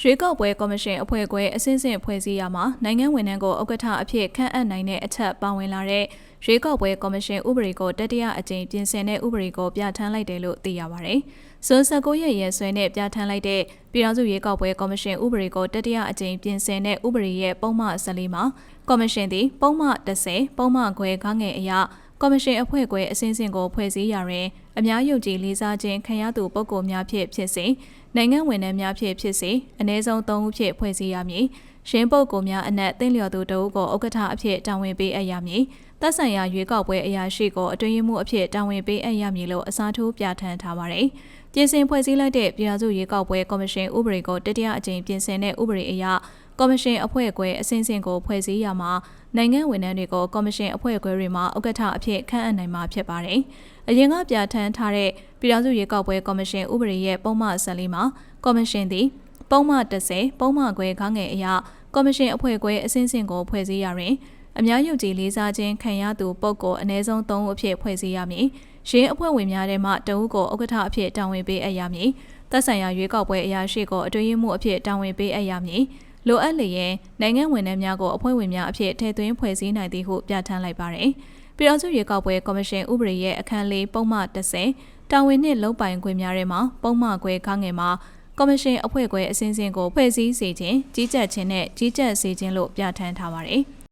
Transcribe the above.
ရွေးကောက်ပွဲကော်မရှင်အဖွဲ့ခွဲအစဉ်စဉ်ဖွဲ့စည်းရမှာနိုင်ငံဝန်ထမ်းကိုဥက္ကဋ္ဌအဖြစ်ခန့်အပ်နိုင်တဲ့အထက်ပါဝင်လာတဲ့ရွေးကောက်ပွဲကော်မရှင်ဥပဒေကိုတတိယအကြိမ်ပြင်ဆင်တဲ့ဥပဒေကိုပြဋ္ဌာန်းလိုက်တယ်လို့သိရပါဗျ။ဇွန်19ရက်ရက်စွဲနဲ့ပြဋ္ဌာန်းလိုက်တဲ့ပြည်ထောင်စုရွေးကောက်ပွဲကော်မရှင်ဥပဒေကိုတတိယအကြိမ်ပြင်ဆင်တဲ့ဥပဒေရဲ့ပုံမှန်14မှာကော်မရှင်သည်ပုံမှန်30ပုံမှန်ခွဲခန်းငယ်အရ ကော်မရှင်အဖွဲ့ခွဲအစဉ်စဉ်ကိုဖွဲ့စည်းရာတွင်အများယုံကြည်လေးစားခြင်းခံရသူပုဂ္ဂိုလ်များဖြင့်ဖြစ်စေနိုင်ငံဝန်ထမ်းများဖြင့်ဖြစ်စေအ ਨੇ ဆုံး၃ဦးဖြင့်ဖွဲ့စည်းရမည်ရှင်းပုဂ္ဂိုလ်များအနက်သိလျော်သူတဦးကိုဥက္ကဋ္ဌအဖြစ်တာဝန်ပေးအပ်ရမည်သက်ဆိုင်ရာရွေးကောက်ပွဲအရာရှိကိုအတွင်းရေးမှူးအဖြစ်တာဝန်ပေးအပ်ရမည်လို့အစားထိုးပြဋ္ဌာန်းထားပါတယ်ပြင်ဆင်ဖွဲ့စည်းလိုက်တဲ့ပြည်ထောင်စုရွေးကောက်ပွဲကော်မရှင်ဥပဒေကိုတတိယအကြိမ်ပြင်ဆင်တဲ့ဥပဒေအရ ကော်မရှင်အဖွဲ့အခွဲအစဉ်စဉ်ကိုဖွဲ့စည်းရမှာနိုင်ငံဝန်ထမ်းတွေကိုကော်မရှင်အဖွဲ့အခွဲတွေမှာဥက္ကဋ္ဌအဖြစ်ခန့်အပ်နိုင်မှာဖြစ်ပါတယ်။အရင်ကပြဋ္ဌာန်းထားတဲ့ပြည်ထောင်စုရွေးကောက်ပွဲကော်မရှင်ဥပဒေရဲ့ပုံမှန်14မှာကော်မရှင်သည်ပုံမှန်30ပုံမှန်ခွဲခေါင်းငယ်အရကော်မရှင်အဖွဲ့ခွဲအစဉ်စဉ်ကိုဖွဲ့စည်းရတွင်အများယုံကြည်လေးစားခြင်းခံရသူပုဂ္ဂိုလ်အ ਨੇ ဆုံး3ဦးအဖြစ်ဖွဲ့စည်းရမည်။ရင်းအဖွဲ့ဝင်များထဲမှတဦးကိုဥက္ကဋ္ဌအဖြစ်တာဝန်ပေးအပ်ရမည်။သက်ဆိုင်ရာရွေးကောက်ပွဲအရာရှိကိုအတွင်းရေးမှူးအဖြစ်တာဝန်ပေးအပ်ရမည်။ လိုအပ်လျင်နိုင်ငံဝန်ထမ်းများကိုအဖွဲ့ဝင်များအဖြစ်ထည့်သွင်းဖွဲ့စည်းနိုင်သည်ဟုပြဋ္ဌာန်းလိုက်ပါသည်။ပြည်ထောင်စုရွေးကောက်ပွဲကော်မရှင်ဥပဒေရဲ့အခန်းလေးပုံမှန်30တာဝန်နှင့်လုံပိုင်ခွင့်များထဲမှာပုံမှန်ခွဲခေါင်းငယ်မှာကော်မရှင်အဖွဲ့ခွဲအစဉ်စဉ်ကိုဖွဲ့စည်းစေခြင်းကြီးကြပ်ခြင်းနဲ့ကြီးကြပ်စေခြင်းလို့ပြဋ္ဌာန်းထားပါတယ်။